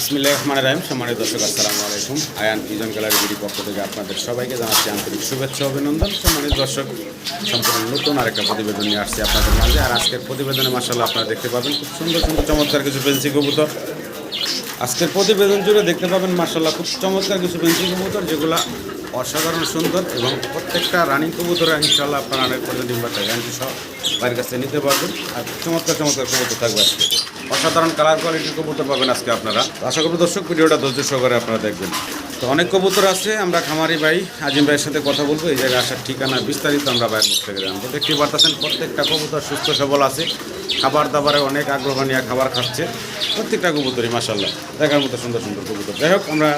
ইসমিল্লাহ রহমান রাহিম। সম্মানিত দর্শক, আসসালামু আলাইকুম। আয়ান ইজন গ্যালারি বিডি পক্ষ থেকে আপনাদের সবাইকে জানাচ্ছি আন্তরিক শুভেচ্ছা, অভিনন্দন। সম্মানিত দর্শক, সম্পূর্ণ নতুন আরেকটা প্রতিবেদন নিয়ে আসছি আপনাদের মাঝে। আর আজকের প্রতিবেদনে মাসাল্লাহ আপনারা দেখতে পাবেন খুব সুন্দর সুন্দর, চমৎকার কিছু পেন্সি কবুতর। আজকের প্রতিবেদন জুড়ে দেখতে পাবেন মাসাল্লাহ খুব চমৎকার কিছু পেন্সি কবুতর, যেগুলো অসাধারণ, সুন্দর এবং প্রত্যেকটা রানিং কবুতর ইনশাল্লাহ আপনারা অনেক পর্যন্ত ডিম্বার সহ বাড়ির কাছ নিতে পারবেন। আর চমৎকার চমৎকার কবুতর থাকবে আজকে। অসাধারণ কালার কোয়ালিটির কবুতর পাবেন আজকে আপনারা। আশা করি দর্শক, ভিডিওটা ধৈর্য সহকারে আপনারা দেখবেন। তো অনেক কবুতর আছে, আমরা খামারি ভাই আজিম ভাইয়ের সাথে কথা বলব, এই জায়গায় আসার ঠিকানা বিস্তারিত আমরা বাইরের মুখ থেকে জানব। দেখতে পারতেছেন, প্রত্যেকটা কবুতর সুস্থ, সবল আছে। খাবার দাবারে অনেক আগ্রহ নিয়ে খাবার খাচ্ছে। প্রত্যেকটা কবুতরই মাসাল্লাহ দেখার মতো সুন্দর সুন্দর কবুতর। যাই হোক, আমরা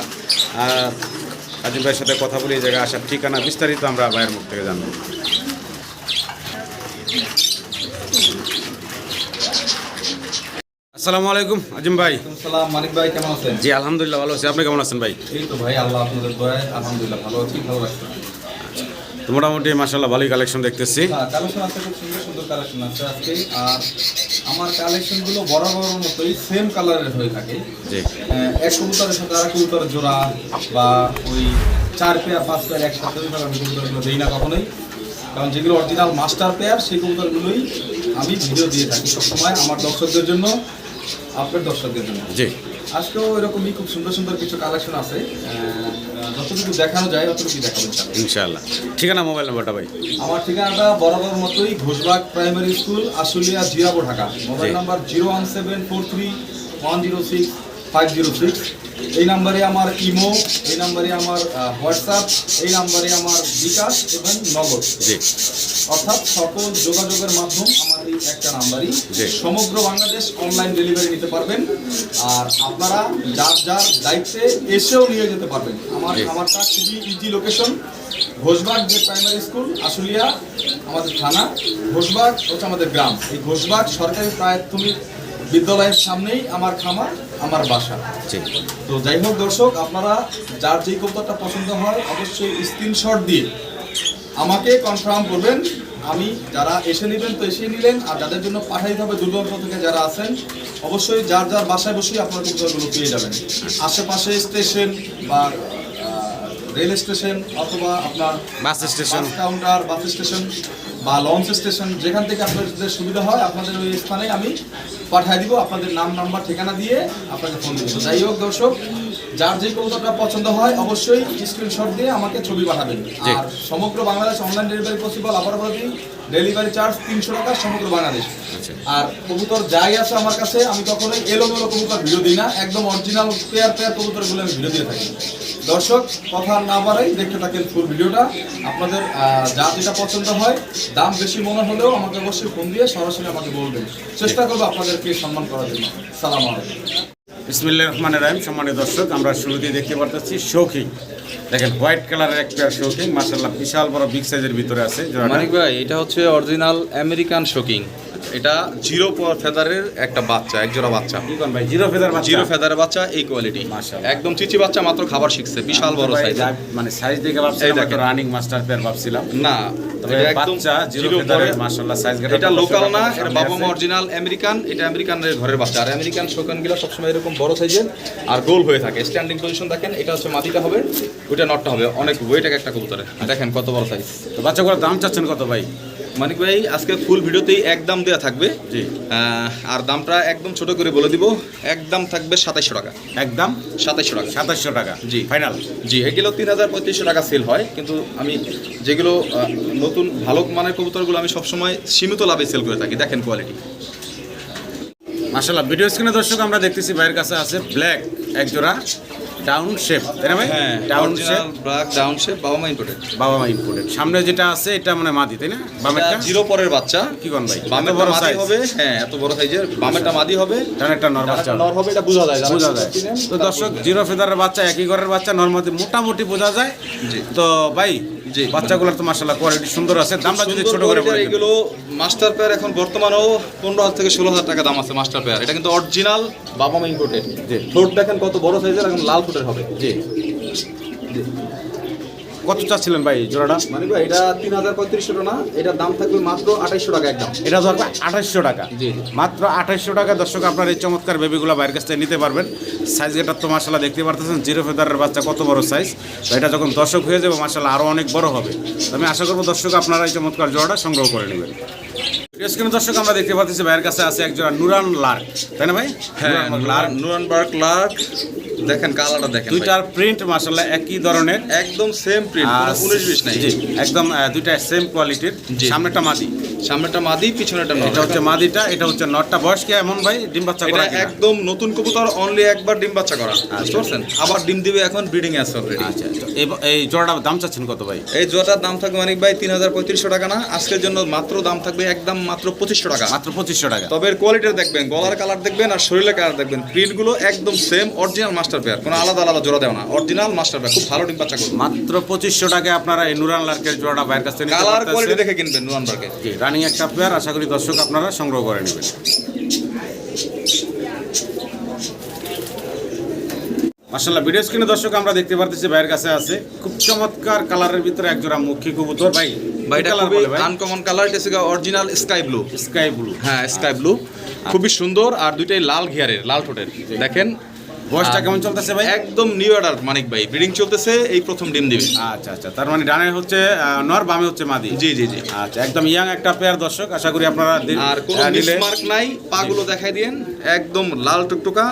আজিম ভাইয়ের সাথে কথা বলি, এই জায়গায় আসার ঠিকানা বিস্তারিত আমরা বাইরের মুখ থেকে জানব। আসসালামু আলাইকুম আজিম ভাই। সালাম মানিক ভাই কেমন আছেন? জি আলহামদুলিল্লাহ ভালো আছি। আপনি কেমন আছেন ভাই? এই তো ভাই আল্লাহ আপনাদের দয়ায় আলহামদুলিল্লাহ ভালো আছি ভালো লাগছে তো মোটামুটি মাসাল্লাহ ভালোই কালেকশন দেখতেছি। কালেকশন আছে খুব সুন্দর সুন্দর কালেকশন আছে আজকে। আর আমার কালেকশনগুলো বরাবর মতোই সেম কালারের হয়ে থাকে। জি। এক কবুতরের সাথে আর এক কবুতরের জোড়া বা ওই চার পেয়ার পাঁচ পেয়ার একসাথে কবুতরগুলো দিই না কখনোই। কারণ যেগুলো অরিজিনাল মাস্টার পেয়ার সেই কবুতরগুলোই আমি ভিডিও দিয়ে থাকি সবসময় আমার দর্শকদের জন্য। আপনার দর্শকদের জন্য। জি। আজকেও এরকমই খুব সুন্দর সুন্দর কিছু কালেকশন আছে। যতটুকু দেখানো যায় ততটুকু দেখানো ইনশাআল্লাহ। ইনশাআল্লাহ। ঠিকানা মোবাইল নাম্বারটা ভাই? আমার ঠিকানাটা বরাবর মতোই Ghoshbag primary school Ashulia Jirabo Dhaka. Mobile. Number zero one seven four three one zero six five zero six এই নাম্বারে আমার ইমো এই নাম্বারে আমার হোয়াটসঅ্যাপ এই নাম্বারে আমার বিকাশ এবং নগদ। জি। অর্থাৎ সকল যোগাযোগের মাধ্যম আমার এই একটা নাম্বারই। সমগ্র বাংলাদেশ অনলাইন ডেলিভারি নিতে পারবেন। আর আপনারা যার যার দায়িত্বে এসেও নিয়ে যেতে পারবেন। আমার। আমারটা খুবই ইজি লোকেশন ঘোষবাগ যে প্রাইমারি স্কুল আশুলিয়া আমাদের থানা ঘোষবাগ হচ্ছে আমাদের গ্রাম। এই ঘোষবাগ সরকারি প্রাথমিক বিদ্যালয়ের সামনেই আমার খামার। আমার বাসা। তো যাই হোক দর্শক আপনারা যার যেই কবুতরটা পছন্দ হয় অবশ্যই স্ক্রিনশট দিয়ে আমাকে কনফার্ম করবেন। আমি যারা এসে নেবেন তো এসে নিলেন আর যাদের জন্য পাঠাইতে হবে দূরদূরান্ত থেকে যারা আছেন অবশ্যই যার যার বাসায় বসেই আপনার কবুতরগুলো পেয়ে যাবেন। আশেপাশে স্টেশন বা রেল স্টেশন অথবা আপনার bus station counter bus station বা লঞ্চ স্টেশন যেখান থেকে আপনাদের সুবিধা হয় আপনাদের ওই স্থানে আমি পাঠিয়ে দিব আপনাদের নাম নাম্বার ঠিকানা দিয়ে আপনাকে ফোন দিব যাই হোক দর্শক যার যে কবুতরটা পছন্দ হয় অবশ্যই স্ক্রিনশট দিয়ে আমাকে ছবি পাঠাবেন। আর সমগ্র বাংলাদেশ অনলাইন ডেলিভারি পসিবল দিই ডেলিভারি চার্জ তিনশো টাকা সমগ্র বাংলাদেশ। আচ্ছা। আর কবুতর যাই আছে আমার কাছে আমি কখনোই এলোমেলো কবুতর ভিডিও দিই না একদম অরিজিনাল পেয়ার পেয়ার কবুতরগুলো আমি ভিডিও দিয়ে থাকি। দর্শক কথা না বাড়াই দেখতে থাকেন ফুল ভিডিওটা। আপনাদের যা যেটা পছন্দ হয় দাম বেশি মনে হলেও আমাকে অবশ্যই ফোন দিয়ে সরাসরি আমাকে বলবেন। চেষ্টা করব আপনাদেরকে সম্মান করার জন্য। সালাম আলাইকুম। বিসমিল্লাহ রহমান রাহিম। সম্মানিত দর্শক আমরা শুরুতেই দেখতে পারতেছি শৌখিন দেখেন, হোয়াইট কালারের একটা শোকিং মাসাল্লাহ বিশাল বড় বিগ সাইজের ভিতরে আছে মানিক ভাই, এটা হচ্ছে অরিজিনাল আমেরিকান শোকিং এটা জিরো ফেদারের একটা বাচ্চা এক জোড়া বাচ্চা ভাই? জিরো ফেদার বাচ্চা? জিরো ফেদারের বাচ্চা এই কোয়ালিটি একদম চিচি বাচ্চা মাত্র খাবার শিখছে বিশাল বড় সাইজ মানে সাইজ দেখে ভাবছিলাম রানিং মাস্টার পেয়ার ভাবছিলাম। না এটা লোকাল এটা বাবা মা অরিজিনাল আমেরিকান এটা আমেরিকানের ঘরের বাচ্চা। আর আমেরিকান সবসময় এরকম বড় সাইজের আর গোল হয়ে থাকে। স্ট্যান্ডিং পজিশন দেখেন এটা হচ্ছে মাটিটা হবে ওইটা নটটা হবে। অনেক ওয়েট এক একটা কবুতরে দেখেন কত বড় সাইজ তো বাচ্চাগুলোর দাম চাচ্ছেন কত ভাই? মানিক ভাই আজকে ফুল ভিডিওতেই এক দাম দেওয়া থাকবে। জি। আর দামটা একদম ছোট করে বলে দিব একদম থাকবে সাতাইশশো টাকা। একদম সাতাইশশো টাকা। সাতাশশো টাকা? জি। ফাইনাল জি এগুলো তিন হাজার পঁয়ত্রিশশো টাকা সেল হয় কিন্তু আমি যেগুলো নতুন ভালো মানের কবুতরগুলো আমি সবসময় সীমিত লাভে সেল করে থাকি। দেখেন কোয়ালিটি মাশাআল্লাহ ভিডিও স্ক্রিনে দর্শক আমরা দেখতেছি ভাইয়ের কাছে আছে ব্ল্যাক এক জোড়া। ডাউন শেপ তাই না ভাই? হ্যাঁ down shape black down shape বাবা মা ইম্পোর্টেড বাবা মা ইম্পোর্টেড সামনে যেটা আছে এটা মানে মাদি তাই না? বামেরটা? জিরো পরের বাচ্চা। কি কোন ভাই? বামের বড় সাইজ হবে হ্যাঁ এত বড় সাইজের বামেরটা মাদি হবে। ডান একটা নর বাচ্চা নর হবে এটা বোঝা যায়। বোঝা যায়। তো দর্শক জিরো ফেদারের বাচ্চা একই ঘরের বাচ্চা নর্মালি মোটামুটি বোঝা যায়। তো ভাই। বাচ্চাগুলোর তো মাসাল্লাহ কোয়ালিটি সুন্দর আছে। দামটা যদি ছোট করে বলে এগুলো মাস্টার পেয়ার এখন বর্তমানেও পনেরো হাজার থেকে ষোলো হাজার টাকা দাম আছে মাস্টার পেয়ার এটা কিন্তু অরিজিনাল বাবা মা ইম্পোর্টেড জি। ঠোঁট দেখেন কত বড় সাইজের এখন লাল ঠোঁটের হবে। জি। কত চাচ্ছিলেন ভাই জোড়াটা? মানে ভাই এটা তিন হাজার পঁয়ত্রিশশো টাকা না এটার দাম থাকবে মাত্র আঠাইশশো টাকা একদম। এটা ধরবে আঠাশশো টাকা। মাত্র আঠাশশো টাকা। দর্শক আপনার এই চমৎকার বেবিগুলো বাইরের কাছ থেকে নিতে পারবেন। সাইজ গেটার তো মাসাল্লাহ দেখতে পারতেছেন জিরো ফেদারের বাচ্চা কত বড় সাইজ এটা যখন দর্শক হয়ে যাবে মাসাল্লাহ আরও অনেক বড় হবে। আমি আশা করব দর্শক আপনারা এই চমৎকার জোড়াটা সংগ্রহ করে নেবেন। স্ক্রিনে দর্শক আমরা দেখতে পাচ্ছি ভাইয়ের কাছে আছে এক জোড়া নুরান লার্ক। তাই না ভাই? হ্যাঁ নুরান লার্ক নুরানবার্গ লার্ক। দেখেন কালারটা দেখেন দুইটার প্রিন্ট মাসাল্লাহ একই ধরনের। একদম সেম প্রিন্ট আর উনিশ বিশ নাই। জি, একদম দুইটা সেম কোয়ালিটির সামনেটা মাদি। সামনেটা মাদি পিছনেটা নর এটা হচ্ছে মাদিটা এটা হচ্ছে নটটা। বয়স কি এমন ভাই? ডিম বাচ্চা করা কিনা? একদম নতুন কবুতর অনলি একবার ডিম বাচ্চা করা। বুঝতে পারছেন? আবার ডিম দিবে এখন ব্রিডিং আছে অলরেডি আচ্ছা আচ্ছা। এই- জোড়াটার দাম চাচ্ছেন কত ভাই? এই জোয়াটার দাম থাকবে অনেক ভাই তিন হাজার পঁয়ত্রিশশো টাকা না। আজকের জন্য মাত্র দাম থাকবে একদম মাত্র পঁচিশশো টাকা। মাত্র পঁচিশশো টাকা। তবে এর কোয়ালিটি দেখবেন গলার কালার দেখবেন আর শরীরের কালার দেখবেন। প্রিন্টগুলো একদম সেম অরিজিনাল মাস্টার পেয়ার কোনো আলাদা আলাদা জোড়া দেওয়া না। অরিজিনাল মাস্টার পেয়ার খুব ভালো ডিম বাচ্চা করবে মাত্র পঁচিশশো টাকায় আপনারা এই নুরান লার্কের জোড়াটা বাইরের কাছ থেকে কালার কোয়ালিটি দেখে কিনবেন নুয়ানবার্গে জি রানিং একটা পেয়ার আশা করি দর্শক আপনারা সংগ্রহ করে নেবেন। মাসাল্লাহ ভিডিও স্ক্রিনে দর্শক আমরা দেখতে পারতেছি ভাইয়ের কাছে আছে। খুব চমৎকার কালারের ভিতরে এক জোড়া মুখী কবুতর। ভাই ভাই খুবই আনকমন কালার এটা হচ্ছে original sky blue sky blue হ্যাঁ স্কাই ব্লু খুবই সুন্দর আর দুইটাই লাল ঘিয়ারের লাল ঠোঁটের। দেখেন বয়সটা কেমন চলতেছে ভাই? একদম নিউ অর্ডার মানিক ভাই। ব্রিডিং চলতেছে এই প্রথম ডিম দিবে। আচ্ছা আচ্ছা। তার মানে ডানে হচ্ছে নর বামে হচ্ছে মাদি। জি জি জি। আচ্ছা একদম ইয়াং একটা পেয়ার দর্শক আশা করি আপনারা আর কোনো মিসমার্ক নাই পাগুলো দেখাই দিয়েন একদম লাল টুকটুকা।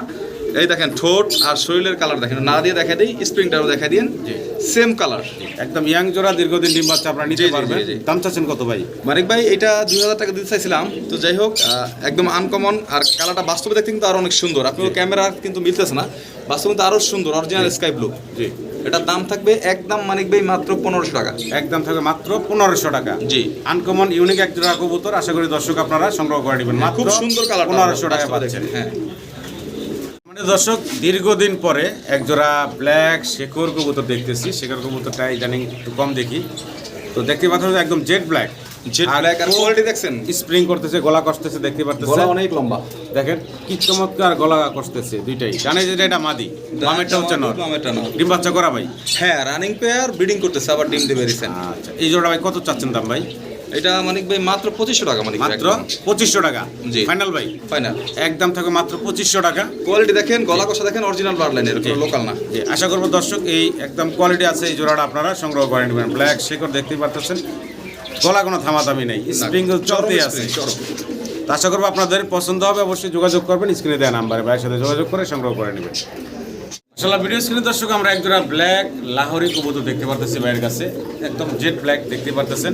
এই দেখেন ঠোঁট আর শরীরের কালার দেখেন। না দিয়ে দেখা দিই স্প্রিংটাও দেখাই দিন সেম কালার একদম ইয়াং জোড়া দীর্ঘদিন ডিম বাচ্চা আপনারা নিতে পারবেন। দাম চাচ্ছেন কত ভাই? মানিক ভাই এটা দুই হাজার টাকা দিতে চাইছিলাম। তো যাই হোক একদম আনকমন আর কালারটা বাস্তবে দেখতে কিন্তু আরও অনেক সুন্দর। আপনার ক্যামেরা কিন্তু মিলতেছে না। বাস্তবে কিন্তু আরও সুন্দর অরিজিনাল স্কাই ব্লু জি। এটার দাম থাকবে একদম মানিক ভাই মাত্র পনেরোশো টাকা। একদম থাকবে মাত্র পনেরোশো টাকা। জি। আনকমন ইউনিক এক জোড়া কবুতর। আশা করি দর্শক আপনারা সংগ্রহ করে নেবেন। মাত্র খুব সুন্দর কালার পনেরোশো টাকা পাচ্ছেন। হ্যাঁ। দর্শক দীর্ঘদিন পরে একজোড়া ব্ল্যাক শেখর কবুতর দেখতেছি। শেখর কবুতরটা ইদানিং একটু কম দেখি। তো দেখতে পাচ্ছেন একদম জেড ব্ল্যাক জেড ব্ল্যাক আর কোয়ালিটি দেখছেন? স্প্রিং করতেছে গলা কষতেছে দেখতে গলা অনেক লম্বা। দেখেন কি চমৎকার গলা কষতেছে দুইটাই। এটা মাদি বামেরটা হচ্ছে নর। বামেরটা নর। ডিম বাচ্চা করা ভাই? হ্যাঁ রানিং পেয়ার ব্রিডিং করতেছে আবার ডিম দেবে রিসেন্ট আচ্ছা এই জোড়া ভাই কত চাচ্ছেন দাম ভাই? এটা মানিক ভাই মাত্র পঁচিশশো টাকা মানিক মাত্র পঁচিশশো টাকা। জি। ফাইনাল ভাই। ফাইনাল। একদম থাকে মাত্র পঁচিশশো টাকা। কোয়ালিটি দেখেন গলা কষা দেখেন অরিজিনাল ব্লাড লাইনের লোকাল না। জি আশা করব দর্শক এই একদম কোয়ালিটি আছে এই জোড়াটা আপনারা সংগ্রহ করে নেবেন। ব্ল্যাক শেকর দেখতেই পারতেছেন। গলা কোনো থামাথামি নেই স্প্রিং চলতেই আছে। আশা করব আপনাদের পছন্দ হবে অবশ্যই যোগাযোগ করবেন স্ক্রিনে দেওয়া নাম্বারে ভাইয়ের সাথে যোগাযোগ করে সংগ্রহ করে নেবেন। আসলে ভিডিও স্ক্রিনে দর্শক আমরা এক জোড়া ব্ল্যাক লাহোরি কবুতর দেখতে পারতেছি ভাইয়ের কাছে। একদম জেড ব্ল্যাক দেখতে পারতেছেন।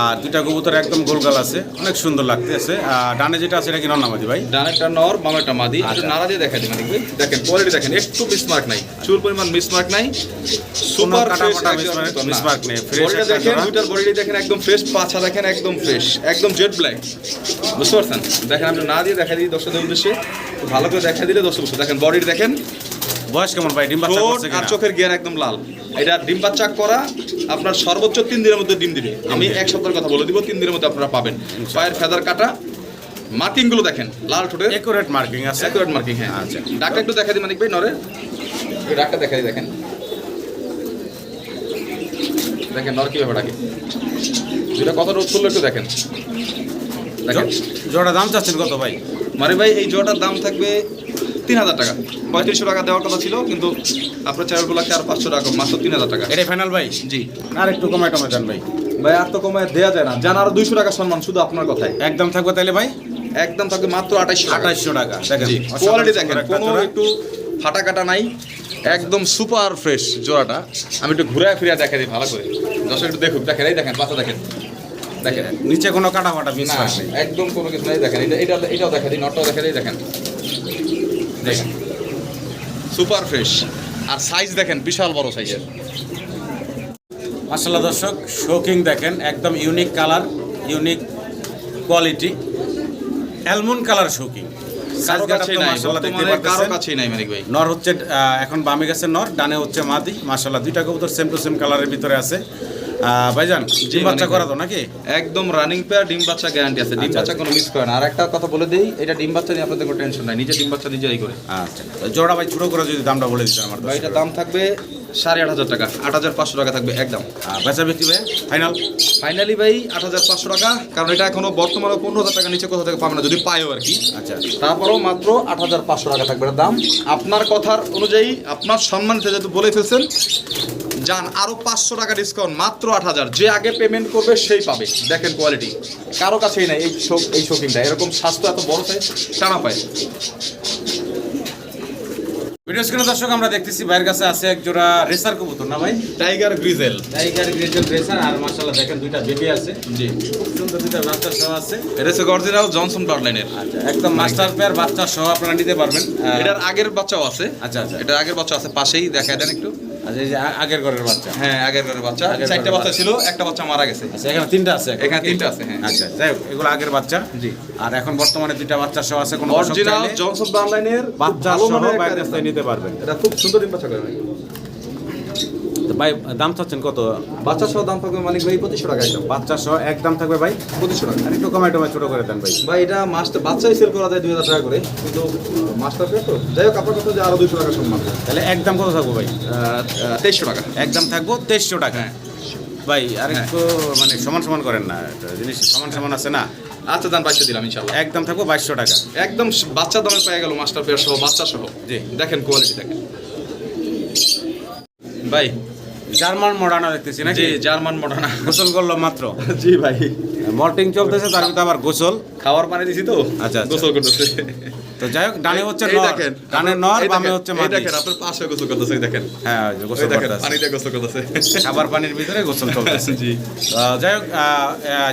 আর দুইটা কবুতর একদম গোলগাল আছে। অনেক সুন্দর লাগতেছে। আর ডানে যেটা আছে এটা কি নন্নামাদি ভাই? ডানেরটা নর বামেরটা মাদি। আচ্ছা। একটু নাড়া দিয়ে দেখা দিই মানিক ভাই। দেখেন কোয়ালিটি দেখেন একটু মিসমার্ক নাই। চুল পরিমাণ মিসমার্ক নাই। সুপার mismark নেই, বডিটা দেখেন দুইটার বডিটা দেখেন একদম ফ্রেশ পাছা দেখেন একদম ফ্রেশ একদম জেড ব্ল্যাক বুঝতে পারছেন? দেখেন আপনি না দিয়ে দেখা দিই দর্শকদের উদ্দেশ্যে। ভালো করে দেখা দিলে দর্শক দেখেন বডির দেখেন। বয়স কেমন ভাই? ডিম বাচ্চা করছে আর চোখের গিয়ার একদম লাল। এটা ডিম বাচ্চা করা আপনার সর্বোচ্চ তিন দিনের মধ্যে ডিম দিবে। আমি এক সপ্তাহের কথা বলে দিব তিন দিনের মধ্যে আপনারা পাবেন। পায়ের ফেদার কাটা মার্কিংগুলো দেখেন লাল ঠোঁটের। একুরেট মার্কিং আছে। অ্যাকুরেট মার্কিং হ্যাঁ। আচ্ছা। ডাকটা একটু দেখা দিই মানিক ভাই নরে ডাকটা দেখা দিই দেখেন। দেখেন নর কীভাবে ডাকে। যেটা কত রোদ করল একটু দেখেন। দেখেন। জোড়া দাম চাচ্ছেন কত ভাই? মানে ভাই এই জোড়াটার দাম থাকবে তিন হাজার টাকা। পঁয়ত্রিশশো টাকা দেওয়ার কথা ছিল কিন্তু আপনার চ্যানেলগুলো আর পাঁচশো টাকা মাত্র তিন হাজার টাকা। এটাই ফাইনাল ভাই? জি। আর একটু কমায় টমায় দেন ভাই। ভাই আর তো কমায় দেওয়া যায় না। জান আরও দুইশো টাকা সম্মান শুধু আপনার কথায় একদম থাকবে তাহলে ভাই? একদম থাকবে মাত্র আঠাইশশো টাকা। আঠাইশশো টাকা। দেখেন কোয়ালিটি দেখেন কোনো একটু ফাটা কাটা নাই। একদম সুপার ফ্রেশ জোড়াটা। আমি একটু ঘুরে ফিরে দেখা দিই ভালো করে। দর্শক একটু দেখুক। দেখেন এই দেখেন পাতা দেখেন। দেখেন। নিচে কোনো কাটা ফাটা মিস একদম কোনো কিছু নাই দেখেন। এটা এটা এটাও দেখা দিই নটটাও দেখা দিই দেখেন। দেখেন। সুপার ফ্রেশ আর সাইজ দেখেন বিশাল বড় সাইজের মাসাল্লাহ দর্শক শোকিং দেখেন একদম unique colour unique quality almond colour show king নর হচ্ছে এখন বামে গেছে নর ডানে হচ্ছে মাদি। মাসাল্লাহ দুইটা কবুতর সেম টু সেম কালারের ভিতরে আছে। ভাইজান ডিম বাচ্চা করা তো নাকি? একদম রানিং পেয়ার ডিম বাচ্চা গ্যারান্টি আছে। ডিম আচ্ছা, বাচ্চা কোনো মিস করে না। আর একটা কথা বলে দেই এটা ডিম বাচ্চা নিয়ে আপনাদের কোনো টেনশন নাই। নিজে ডিম বাচ্চা নিজেই করে। আচ্ছা জোড়া ভাই ছোট করে যদি দামটা বলে দিতেন আমার ভাই এটার দাম থাকবে সাড়ে আট হাজার টাকা। আট হাজার পাঁচশো টাকা থাকবে একদম। বেচা বিক্রি ভাই ফাইনাল ফাইনালি ভাই আট হাজার পাঁচশো টাকা। কারণ এটা এখনও বর্তমানে পনেরো হাজার টাকা নিচে কোথা থেকে পাবে না যদি পাইও আর কি। আচ্ছা। তারপরেও মাত্র আট হাজার পাঁচশো টাকা থাকবে এটার দাম। আপনার কথার অনুযায়ী আপনার সম্মানিত যেহেতু বলে ফেলছেন যান আরও পাঁচশো টাকা ডিসকাউন্ট মাত্র আট হাজার। যে আগে পেমেন্ট করবে সেই পাবে। দেখেন কোয়ালিটি কারও কাছেই না এই শোক এই শোকিংটা এরকম স্বাস্থ্য এত বড় সাইজ টানা পায়। ভিডিও স্ক্রিনে দর্শক আমরা দেখতেছি ভাইয়ের কাছে আছে এক জোড়া রেসার কবুতর না ভাই? Tiger grizzle tiger grizzle racer আর মাশাআল্লাহ দেখেন দুইটা বেবি আছে। জি। খুব সুন্দর দুইটা বাচ্চা সহ আছে। এটা হচ্ছে অরিজিনাল জনসন ব্লাডলাইনের আচ্ছা একদম মাস্টার পেয়ার বাচ্চা সহ আপনারা নিতে পারবেন। এটার আগের বাচ্চাও আছে। আচ্ছা আচ্ছা। এটার আগের বাচ্চা আছে পাশেই দেখা দেন একটু। আচ্ছা এই যে আগের ঘরের বাচ্চা। হ্যাঁ আগের ঘরের বাচ্চা। চারটা বাচ্চা ছিল একটা বাচ্চা মারা গেছে। আচ্ছা এখানে তিনটা আছে এখানে তিনটা আছে, হ্যাঁ। আচ্ছা যাই হোক এগুলো আগের বাচ্চা। জি। আর এখন বর্তমানে দুইটা বাচ্চা সহ আছে কোনো অরিজিনাল জনসন ব্লাডলাইনের বাচ্চা সহ বাইরের কাছ থেকে নিতে পারবেন। এটা খুব সুন্দর ডিম বাচ্চা করে ভাই দাম চাচ্ছেন কত? বাচ্চা সহ দাম থাকবে মানিক ভাই পঁচিশশো টাকা একদম। বাচ্চা সহ এক দাম থাকবে ভাই? পঁচিশশো টাকা। আর একটু কমাই টমাই ছোট করে দেন ভাই। ভাই এটা বাচ্চাই সেল করা যায় দুই হাজার টাকা করে কিন্তু তো। যাই হোক আপনার কথা যে আরও দুশো টাকা সম্মান। তাহলে এক দাম কত থাকব ভাই? তেইশশো টাকা। একদম থাকব তেইশশো টাকা। হ্যাঁ। ভাই আর একটু মানে সমান সমান করেন না। জিনিস সমান সমান আছে না? আচ্ছা দাম বাইশশো দিলাম ইনশাল্লাহ একদম থাকব বাইশশো টাকা। একদম বাচ্চা দামে পেয়ে গেল মাস্টার পেয়ার সহ বাচ্চা সহ। জি। দেখেন কোয়ালিটি দেখেন। ভাই। জার্মান মডানা দেখতেছি নাকি? জি জার্মান মডানা গোসল করল মাত্র। জি ভাই। মল্টিং চলতেছে তার ভিতরে আবার গোসল। খাওয়ার পানি দিছি তো। আচ্ছা, আচ্ছা। গোসল করতেছে। তো যাই হোক ডানে হচ্ছে নর। ডানে নর বামে হচ্ছে দেখেন আপনার পাশে গোসল করতেছে দেখেন। হ্যাঁ গোসল করতেছে। পানিতে গোসল করতেছে। খাবার পানির ভিতরে গোসল চলতেছে। জি। যাই হোক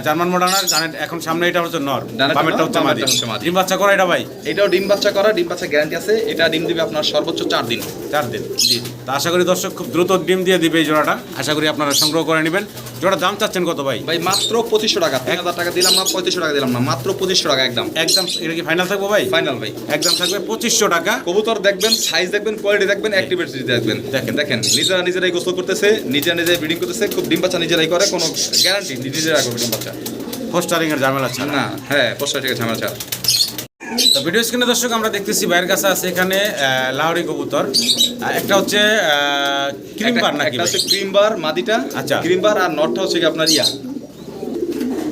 জার্মান মডার্নার এখন সামনে এটা হচ্ছে নর। হচ্ছে মাদি বামেরটা হচ্ছে মাদি। ডিম বাচ্চা করা এটা ভাই? এটাও ডিম বাচ্চা করা ডিম বাচ্চা গ্যারান্টি আছে। এটা ডিম দিবে আপনার সর্বোচ্চ চার দিন। চার দিন। জি। তো আশা করি দর্শক খুব দ্রুত ডিম দিয়ে দিবে এই জোড়াটা। আশা করি আপনারা সংগ্রহ করে নেবেন। জোড়ার দাম চাচ্ছেন কত ভাই? ভাই মাত্র পঁচিশশো টাকা। তিন হাজার টাকা দিলাম না পঁয়ত্রিশশো টাকা দিলাম না মাত্র পঁচিশশো টাকা একদম। একদম এটা কি ফাইনাল থাকব ভাই? ফাইনাল ভাই। একদম থাকবে পঁচিশশো টাকা। কবুতর দেখবেন সাইজ দেখবেন কোয়ালিটি দেখবেন অ্যাক্টিভিটি দেখবেন। দেখেন। দেখেন নিজেরা নিজেরাই গোসল করতেছে নিজেরা নিজেরাই ব্রিডিং করতেছে খুব ডিম বাচ্চা নিজেরাই করে কোনো গ্যারান্টি নিজেরা করবে ডিম বাচ্চা। হোস্টারিং এর ঝামেলা ছাড়া। না হ্যাঁ পোস্টার থেকে ঝামেলা ছাড়া। তো ভিডিও স্ক্রিনে দর্শক আমরা দেখতেছি ভাইয়ের কাছে আছে এখানে লাহোরি কবুতর। একটা হচ্ছে ক্রিম বার নাকি একটা হচ্ছে ক্রিম বার মাদিটা। আচ্ছা। ক্রিম বার আর নটটা হচ্ছে কি আপনার ইয়া।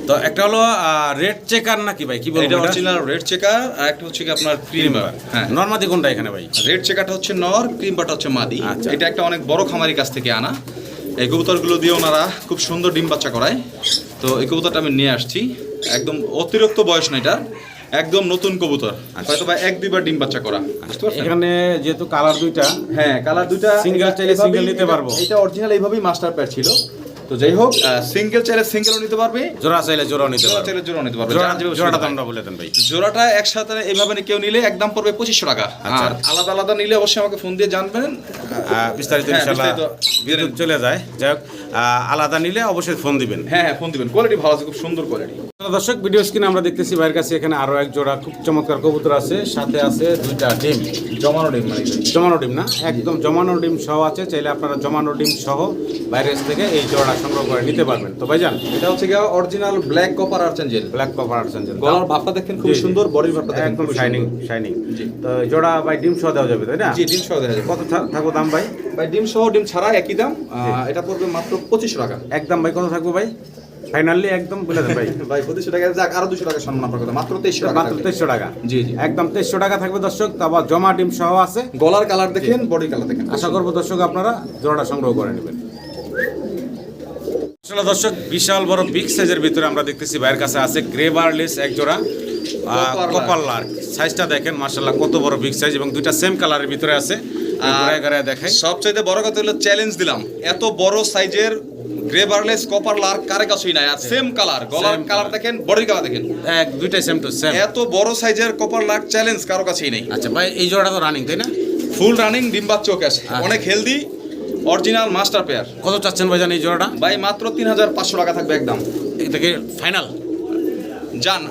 তো একটা হলো রেড চেকার নাকি ভাই? কি বলব এটা অরিজিনাল রেড চেকার আর একটা হচ্ছে কি আপনার ক্রিম বার হ্যাঁ। নর্মাদি কোনটা এখানে ভাই? রেড চেকারটা হচ্ছে নর ক্রিম বারটা হচ্ছে মাদি। আচ্ছা। এটা একটা অনেক বড় খামারির কাছ থেকে আনা। এই কবুতরগুলো দিয়ে ওনারা খুব সুন্দর ডিম বাচ্চা করায়। তো এই কবুতরটা আমি নিয়ে আসছি। একদম অতিরিক্ত বয়স না এটা একদম নতুন কবুতর। হয়তো বা এক দুইবার ডিম বাচ্চা করা। এখানে যেহেতু কালার দুইটা হ্যাঁ কালার দুইটা Single চাইলে single নিতে পারব। এটা অরিজিনাল এইভাবেই মাস্টার প্যাড ছিল। তো যাই হোক সিঙ্গেল চাইলে সিঙ্গেলও নিতে পারবে। জোড়া চাইলে জোড়াও নিতে পারবে। চাইলে জোড়া নিতে পারবে। জোড়াটা। দামটা বলে দেন ভাই। জোড়াটা একসাথে এইভাবে নি- কেউ নিলে একদম পড়বে পঁচিশশো টাকা। আচ্ছা। আর আলাদা আলাদা নিলে অবশ্যই আমাকে ফোন দিয়ে জানবেন। বিস্তারিত হ্যাঁ, ইনশাআল্লাহ চলে যায়। যাই হোক আহ, আলাদা নিলে অবশ্যই ফোন দিবেন। হ্যাঁ হ্যাঁ ফোন দিবেন। কোয়ালিটি ভালো আছে খুব সুন্দর কোয়ালিটি দর্শক ভিডিও স্ক্রিনে আমরা দেখতেছি ভাইয়ের কাছে এখানে আরও এক জোড়া খুব চমৎকার কবুতর আছে সাথে আছে দুইটা ডিম। জমানো ডিম মানে জমানো ডিম না? একদম জমানো ডিম সহ আছে চাইলে আপনারা জমানো ডিম সহ বাইরের থেকে এই জোড়া সংগ্রহ করে নিতে পারবেন। তো ভাইজান? এটা হচ্ছে গিয়ে original black copper archangel black copper আর্সেন গলার ভাবটা দেখেন খুব। সুন্দর বডির ভাবটা দেখেন একদম খুব শাইনিং শাইনিং তো জোড়া ভাই ডিম সহ দেওয়া যাবে তাই না? জি ডিম সহ দেওয়া যাবে। কত থাকব দাম ভাই? ভাই ডিম সহ ডিম ছাড়া একই দাম। এটা পড়বে মাত্র পঁচিশশো টাকা। একদম ভাই কত থাকব ভাই? ফাইনালি একদম বলে দেন ভাই। ভাই পঁচিশশো টাকা যাক আরও দুশো টাকা সম্মান আপনার কথা। মাত্র তেইশশো টাকা মাত্র তেইশশো টাকা। জি জি। একদম তেইশশো টাকা থাকবে দর্শক তারপর জমা ডিম সহ আছে। গলার কালার দেখেন বডি কালার দেখেন। আশা করব দর্শক আপনারা জোড়াটা সংগ্রহ করে নেবেন। আসলে দর্শক বিশাল বড় বিগ সাইজের ভিতরে আমরা দেখতেছি ভাইয়ের কাছে আছে এক জোড়া লার্ক সাইজটা দেখেন মার্শাল্লাহ কত বড় বিগ সাইজ এবং দুইটা সেম কালারের ভিতরে আছে। দেখাই। সবচাইতে বড় কথা হলো চ্যালেঞ্জ দিলাম। এত বড় সাইজের গ্রে বার্লেস কপার লার্ক কারে কাছেই নাই আর সেম কালার গলার কালার দেখেন বডি কালার দেখেন। এক দুইটাই সেম টু সেম এত বড় সাইজের কপার লার্ক চ্যালেঞ্জ কারও কাছেই নেই। আচ্ছা ভাই এই জোড়াটা তো রানিং তাই না? ফুল রানিং ডিম্বার চোখ আছে। অনেক হেলদি অরিজিনাল মাস্টার পেয়ার কত চাচ্ছেন ভাইজান এই জোড়াটা? ভাই মাত্র তিন হাজার পাঁচশো টাকা থাকবে একদম। এটা কি ফাইনাল যান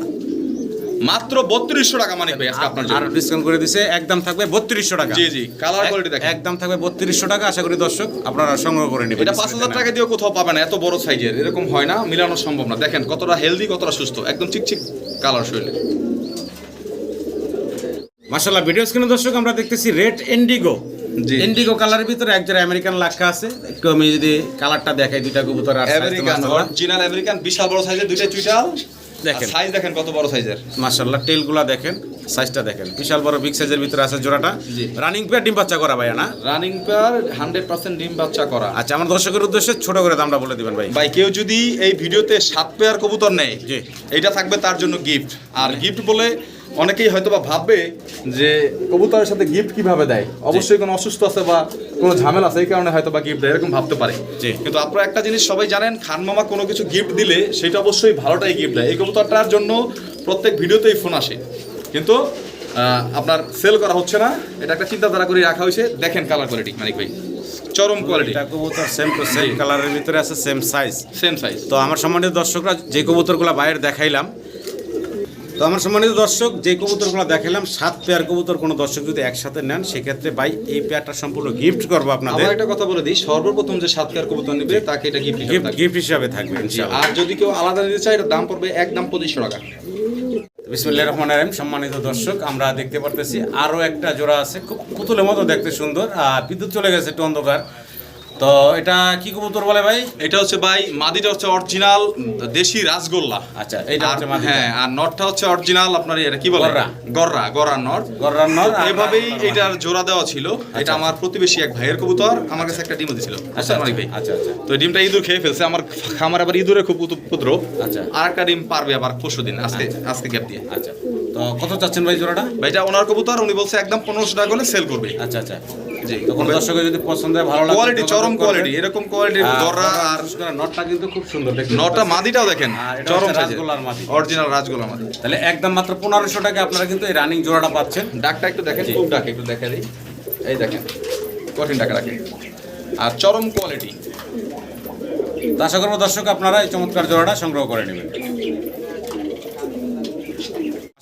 মাত্র বত্রিশশো টাকা মানিক ভাই আজকে আপনার আর ডিসকাউন্ট করে দিছে একদম থাকবে বত্রিশশো টাকা। জি, জি, এক- quality দেখেন। একদম থাকবে বত্রিশশো টাকা আশা করি দর্শক আপনারা সংগ্রহ করে নেবেন এটা পাঁচ হাজার টাকা দিয়েও কোথাও পাবে না এত বড় সাইজের এরকম হয় না মিলানো সম্ভব না। দেখেন কতটা হেলদি কতটা সুস্থ একদম চিকচিক কালার শরীরে মাশাল্লাহ ভিডিও স্ক্রিনে দর্শক আমরা দেখতেছি রেড ইন্ডিগো। ইন্ডিগো কালারের ভিতরে একজোড়া আমেরিকান লাক্ষা আছে। একটু আমি যদি কালারটা দেখাই দুইটা কবুতর আর আমেরিকান অরিজিনাল আমেরিকান বিশাল বড় সাইজের দুইটা চুইটাল। দেখেন। সাইজ দেখেন কত বড় সাইজের মাশাল্লাহ টেলগুলা দেখেন সাইজটা দেখেন। বিশাল বড় বিগ সাইজের ভিতরে আছে জোড়াটা। রানিং পেয়ার ডিম বাচ্চা করা ভাই না? রানিং পেয়ার হান্ড্রেড পার্সেন্ট ডিম বাচ্চা করা। আচ্ছা আমার দর্শকের উদ্দেশ্যে ছোট করে দামটা বলে দিবেন ভাই। ভাই কেউ যদি এই ভিডিওতে সাত পেয়ার কবুতর নেয় জি। এটা থাকবে তার জন্য গিফট আর গিফট বলে অনেকেই হয়তো বা ভাববে যে কবুতরের সাথে গিফট কীভাবে দেয়? অবশ্যই কোনো অসুস্থ আছে বা কোনো ঝামেলা আছে এই কারণে হয়তো বা গিফট দেয় এরকম ভাবতে পারে। কিন্তু আপনারা একটা জিনিস সবাই জানেন খান মামা কোনো কিছু গিফট দিলে সেটা অবশ্যই ভালোটাই গিফট দেয়। এই কবুতরটার জন্য প্রত্যেক ভিডিওতেই ফোন আসে। কিন্তু আপনার সেল করা হচ্ছে না। এটা একটা চিন্তাধারা করে রাখা হয়েছে। দেখেন কালার কোয়ালিটি মানিক ভাই। চরম কোয়ালিটি এটা কবুতর সেম টু সেম কালারের ভিতরে আছে সেম সাইজ সেম সাইজ তো আমার সম্মানিত দর্শকরা যে কবুতরগুলো বাইরে দেখাইলাম তো আমার সম্মানিত দর্শক যে কবুতরগুলো দেখাইলাম সাত পেয়ার কবুতর কোনো দর্শক যদি একসাথে নেন সেক্ষেত্রে ভাই এই পেয়ারটা সম্পূর্ণ গিফট করব আপনাদের। একটা কথা বলে দিই সর্বপ্রথম যে সাত পেয়ার কবুতর নেবে তাকে এটা গিফট গিফট হিসাবে থাকবে আর যদি কেউ আলাদা নিতে চায় এটার দাম পড়বে এক দাম পঁচিশশো টাকা। বিসমুল্লাহ রহমান রাহিম সম্মানিত দর্শক আমরা দেখতে পারতেছি আরও একটা জোড়া আছে খুব পুতুলের মতো দেখতে সুন্দর আর বিদ্যুৎ চলে গেছে একটু অন্ধকার। তো এটা কি কবুতর বলে ভাই? এটা হচ্ছে ভাই মাদিটা হচ্ছে অরিজিনাল দেশি রাসগোল্লা। আচ্ছা এইটা হচ্ছে মাদি হ্যাঁ আর নটটা হচ্ছে অরিজিনাল আপনার এটা কি বলে? গররা। গররা নট। গররা নট এভাবেই এটার জোড়া দেওয়া ছিল। এটা আমার প্রতিবেশী এক ভাইয়ের কবুতর আমার কাছে একটা ডিম দিছিল। আচ্ছা মানিক ভাই। আচ্ছা আচ্ছা। তো ডিমটা ইঁদুর খেয়ে ফেলছে আমার খামার আবার ইঁদুরে খুব উপদ্রব। আচ্ছা। আর একটা ডিম পারবে আবার পরশু দিন আজকে আজকে গ্যাপ দিয়ে। আচ্ছা। তো কত চাচ্ছেন ভাই জোড়াটা? ভাই এটা ওনার কবুতর উনি বলছে একদম পনেরোশো টাকা করে সেল করবে। আচ্ছা আচ্ছা। জি তো কোনো দর্শকের যদি পছন্দ হয় ভালো লাগে কোয়ালিটি চরম কোয়ালিটি এরকম গররা আর নটটা কিন্তু খুব সুন্দর দেখতে। নটা পাচ্ছেন। মাদিটাও দেখেন চরম হচ্ছে মাদি। অরিজিনাল রাজগোল্লার মাদি। তাহলে একদম মাত্র পনেরোশো টাকা আপনারা কিন্তু এই রানিং জোড়াটা পাচ্ছেন। ডাকটা একটু দেখেন খুব ডাকে একটু দেখে দিই। এই দেখেন কঠিন রাখে। আর চরম কোয়ালিটি তো আশা করব দর্শক আপনারা এই চমৎকার জোড়াটা সংগ্রহ করে নেবেন।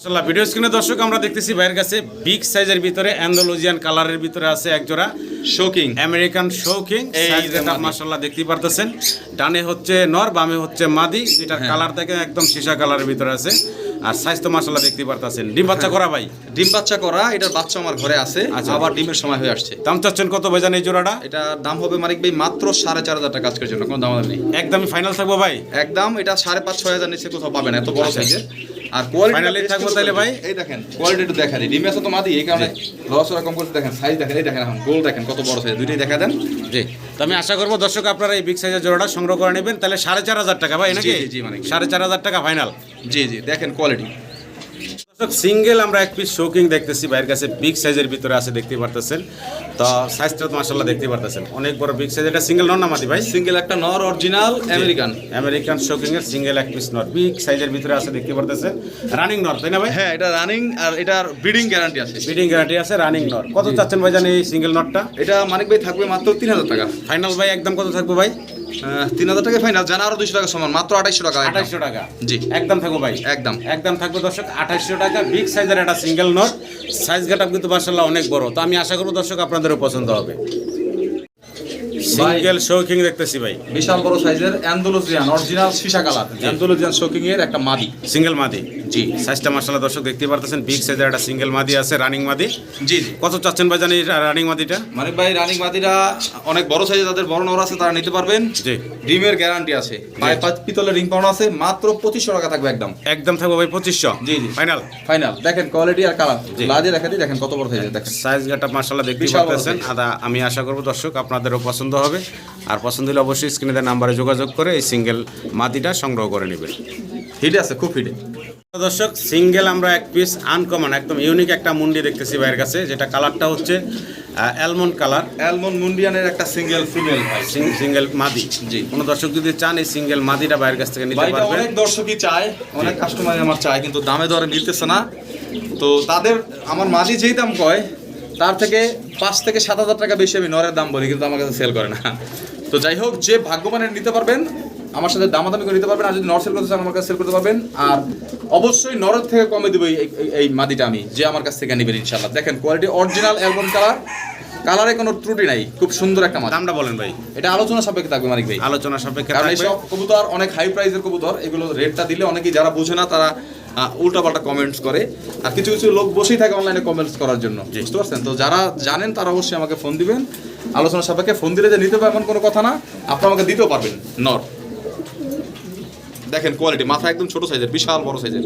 আসলে ভিডিও স্ক্রিনে দর্শক আমরা দেখতেছি ভাইয়ের কাছে বিগ সাইজের ভিতরে অ্যান্ডোলজিয়ান কালারের ভিতরে আছে এক জোড়া শোকিং আমেরিকান শৌকিং এই সাইজ যে মাদি। দেখতেই পারতেছেন। ডানে হচ্ছে নর বামে হচ্ছে মাদি। হ্যাঁ। কালার দেখে একদম সীসা কালারের ভিতরে আছে। আর সাইজ তো মাশাআল্লাহ দেখতেই পারতেছেন। ডিম বাচ্চা করা ভাই? ডিম বাচ্চা করা এটার বাচ্চা আমার ঘরে আছে আচ্ছা। আবার ডিমের সময় হয়ে আসছে। দাম চাচ্ছেন কত ভাইজান এই জোড়াটা? এটা দাম হবে মানিক ভাই মাত্র সাড়ে চার হাজার টাকা আজকের জন্য কোনো দাম নেই। একদমই ফাইনাল থাকব ভাই? একদম এটা সাড়ে পাঁচ ছয় হাজার নিচে কোথাও পাবেন এত বড় আচ্ছা। সাইজের আর কোয়ালিটি থাকব তাহলে ভাই? এই দেখেন কোয়ালিটি একটু ডিমে আছে তো মাদি এই কারণে ওরকম করতে দেখেন সাইজ দেখেন এই দেখেন এখন গোল দেখেন কত বড় সাইজ দুইটাই দেখা দেন। জি। তো আমি আশা করব দর্শক আপনারা এই বিগ সাইজের জোড়াটা সংগ্রহ করে নেবেন। তাহলে সাড়ে চার হাজার টাকা ভাই নাকি? জি, মানে সাড়ে চার হাজার টাকা ফাইনাল জি জি দেখেন কোয়ালিটি দর্শক সিঙ্গেল আমরা এক পিস শোকিং দেখতেছি। ভাইয়ের কাছে বিগ সাইজের ভিতরে আছে দেখতে পারতেছেন। তো সাইজটা তো দেখতে পারতেছেন। অনেক বড় বিগ সাইজ এটা সিঙ্গেল নর না মাদি ভাই? সিঙ্গেল একটা নর original American American show king এর সিঙ্গেল এক পিস নট বিগ সাইজের ভিতরে আছে দেখতে পারতেছেন। রানিং নর তাই না ভাই? হ্যাঁ এটা রানিং আর এটার ব্রিডিং গ্যারান্টি আছে। বিডিং গ্যারান্টি আছে রানিং নর। কত চাচ্ছেন ভাই জানেন এই সিঙ্গেল নটটা এটা মানিক ভাই থাকবে মাত্র তিন হাজার টাকা। ফাইনাল ভাই একদম কত থাকবে ভাই? তিন হাজার টাকা ফাইনাল জানা আরও দুশো টাকা সমান মাত্র আঠাইশশো টাকা। আঠাইশশো টাকা। জি। একদম থাকব ভাই। একদম। একদম থাকবে দর্শক আঠাশশো টাকা বিগ সাইজের একটা সিঙ্গেল নট সাইজ গেটআপ কিন্তু মার্শাল্লাহ অনেক বড়। তো আমি আশা করব দর্শক আপনাদেরও পছন্দ হবে। সিঙ্গেল শৌকিং দেখতেছি ভাই। বিশাল বড় সাইজের অ্যান্ডোলোজিয়ান অরিজিনাল সীসা কালার অ্যান্ডোলোজিয়ান শোকিং এর একটা মাদি। সিঙ্গেল মাদি। জি সাইজটা মার্শাল্লাহ দর্শক দেখতে পারতেছেন। বিগ সাইজের একটা সিঙ্গেল মাদি আছে রানিং মাদি। জি জি। কত চাচ্ছেন ভাই জানি রানিং মাদিটা? মানে ভাই রানিং মাদিরা অনেক বড় সাইজে তাদের বড় নর আছে তারা নিতে পারবেন। জি। ডিমের গ্যারান্টি আছে। পায়ে পাঁচ পিতলের রিং পাউন্ড আছে মাত্র পঁচিশশো টাকা থাকবে একদম। একদম থাকবে ভাই পঁচিশশো। জি, জি। ফাইনাল ফাইনাল দেখেন কোয়ালিটি আর কালার জি। লাজে দেখা দিই দেখেন কত বড় সাইজের দেখেন। সাইজ গেটআপ মার্শাল্লাহ দেখতে পারতেছেন। আদা আমি আশা করব দর্শক আপনাদেরও পছন্দ হবে। আর পছন্দ হলে অবশ্যই স্ক্রিনে দেওয়া নাম্বারে যোগাযোগ করে এই সিঙ্গেল মাদিটা সংগ্রহ করে নেবেন। হিটে আছে খুব হিটে দর্শক সিঙ্গেল আমরা এক পিস আনকমন একদম ইউনিক একটা মুন্ডি দেখতেছি ভাইয়ের কাছে যেটা কালারটা হচ্ছে অ্যালমন্ড কালার অ্যালমন্ড মুন্ডিয়ানের একটা সিঙ্গেল ফিমেল সিঙ্গেল মাদি। জি। কোনো দর্শক যদি চান এই সিঙ্গেল মাদিটা ভাইয়ের কাছ থেকে নিতে পারবেন অনেক দর্শকই চায় অনেক কাস্টমার আমার চায় কিন্তু দামে দরে মিলতেছে না। তো তাদের আমার মাদি যেই দাম কয় তার থেকে পাঁচ থেকে সাত হাজার টাকা বেশি আমি নরের দাম বলি কিন্তু আমার কাছে সেল করে না। তো যাই হোক যে ভাগ্যবানের নিতে পারবেন আমার সাথে দামাদামি করে নিতে পারবেন আর যদি নর সেল করতে চান আমার কাছে সেল করতে পারবেন। আর অবশ্যই নরের থেকে কমে দেবো এই মাদিটা আমি যে আমার কাছ থেকে নেবেন ইনশাল্লাহ দেখেন কোয়ালিটি অরিজিনাল অ্যালবাম কালার কালারে কোনো ত্রুটি নাই খুব সুন্দর একটা মাছ দামটা বলেন ভাই। এটা আলোচনা সাপেক্ষে থাকবে মানিক ভাই। আলোচনা সাপেক্ষে কারণ এইসব কবুতর অনেক হাই প্রাইসের কবুতর এগুলো রেটটা দিলে অনেকেই যারা বোঝে না তারা উল্টাপাল্টা কমেন্টস করে। আর কিছু কিছু লোক বসেই থাকে অনলাইনে কমেন্টস করার জন্য বুঝতে পারছেন? তো যারা জানেন তারা অবশ্যই আমাকে ফোন দিবেন। আলোচনা সাপেক্ষে ফোন দিলে যে নিতে পারবেন কোনো কথা না আপনি আমাকে দিতেও পারবেন নর। দেখেন কোয়ালিটি মাথা একদম ছোট সাইজের বিশাল বড় সাইজের